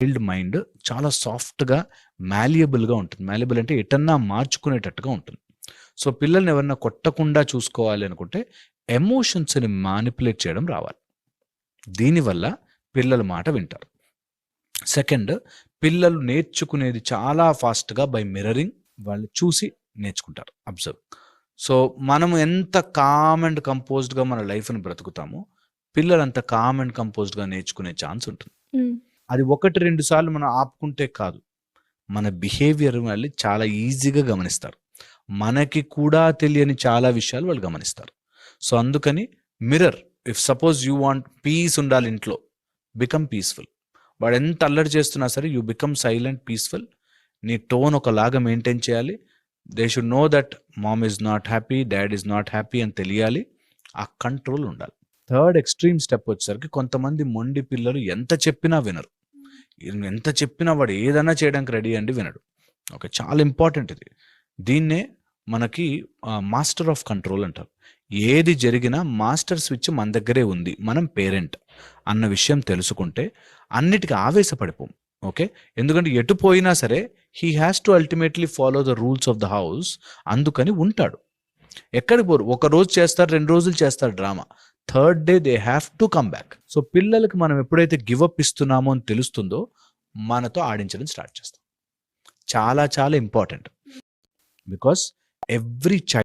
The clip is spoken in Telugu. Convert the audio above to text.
చైల్డ్ మైండ్ చాలా సాఫ్ట్‌గా, మాల్యబుల్‌గా ఉంటుంది. మాల్యబుల్ అంటే ఎటన్నా మార్చుకునేటట్టుగా ఉంటుంది. సో, పిల్లల్ని ఎవరైనా కొట్టకుండా చూసుకోవాలి అనుకుంటే ఎమోషన్స్‌ని మానిపులేట్ చేయడం రావాలి. దీనివల్ల పిల్లల మాట వింటారు. సెకండ్ పిల్లలు నేర్చుకునేది చాలా ఫాస్ట్‌గా బై మిర్రరింగ్ వాళ్ళు చూసి నేర్చుకుంటారు. అబ్జర్వ్. సో, మనం ఎంత కామ్ అండ్ కంపోజ్డ్‌గా మన లైఫ్‌ని బ్రతుకుతామో, పిల్లలు అంత కామ్ అండ్ కంపోజ్డ్‌గా నేర్చుకునే ఛాన్స్ ఉంటుంది. అది 1, 2 సార్లు మనం ఆపుకుంటే కాదు. మన బిహేవియర్ వాళ్ళు చాలా ఈజీగా గమనిస్తారు. మనకి కూడా తెలియని చాలా విషయాలు వాళ్ళు గమనిస్తారు. సో, అందుకని mirror if suppose you want peace ఉండాలి ఇంట్లో. Become peaceful. వాడు ఎంత అల్లరి చేస్తున్నా సరే యూ బికమ్ సైలెంట్, పీస్‌ఫుల్. నీ టోన్ ఒకలాగా మెయింటైన్ చేయాలి. They should know that mom is not happy, dad is not happy అని తెలియాలి. ఆ కంట్రోల్ ఉండాలి. థర్డ్ ఎక్స్‌ట్రీమ్ స్టెప్ వచ్చేసరికి కొంతమంది మొండి పిల్లలు ఎంత చెప్పినా వినరు. ఎంత చెప్పినా వాడు ఏదైనా చేయడానికి రెడీ అండి వినడు. ఓకే. చాలా ఇంపార్టెంట్ ఇది. దీన్నే మనకి మాస్టర్ ఆఫ్ కంట్రోల్ అంటారు. ఏది జరిగినా మాస్టర్ స్విచ్ మన దగ్గరే ఉంది. మనం పేరెంట్ అన్న విషయం తెలుసుకుంటే అన్నిటికి ఆవేశపడిపోం. ఓకే. ఎందుకంటే ఎటు పోయినా సరే he has to ultimately follow the rules of the house. అందుకని ఉంటాడు. ఎక్కడికి పోరు. ఒక రోజు చేస్తారు, రెండు రోజులు చేస్తారు drama. Third day they have to come back. So, పిల్లలకి మనం ఎప్పుడైతే గివ్ అప్ ఇస్తున్నామో అని తెలుస్తుందో మనతో ఆడించడం స్టార్ట్ చేస్తాం. చాలా చాలా ఇంపార్టెంట్. Because every child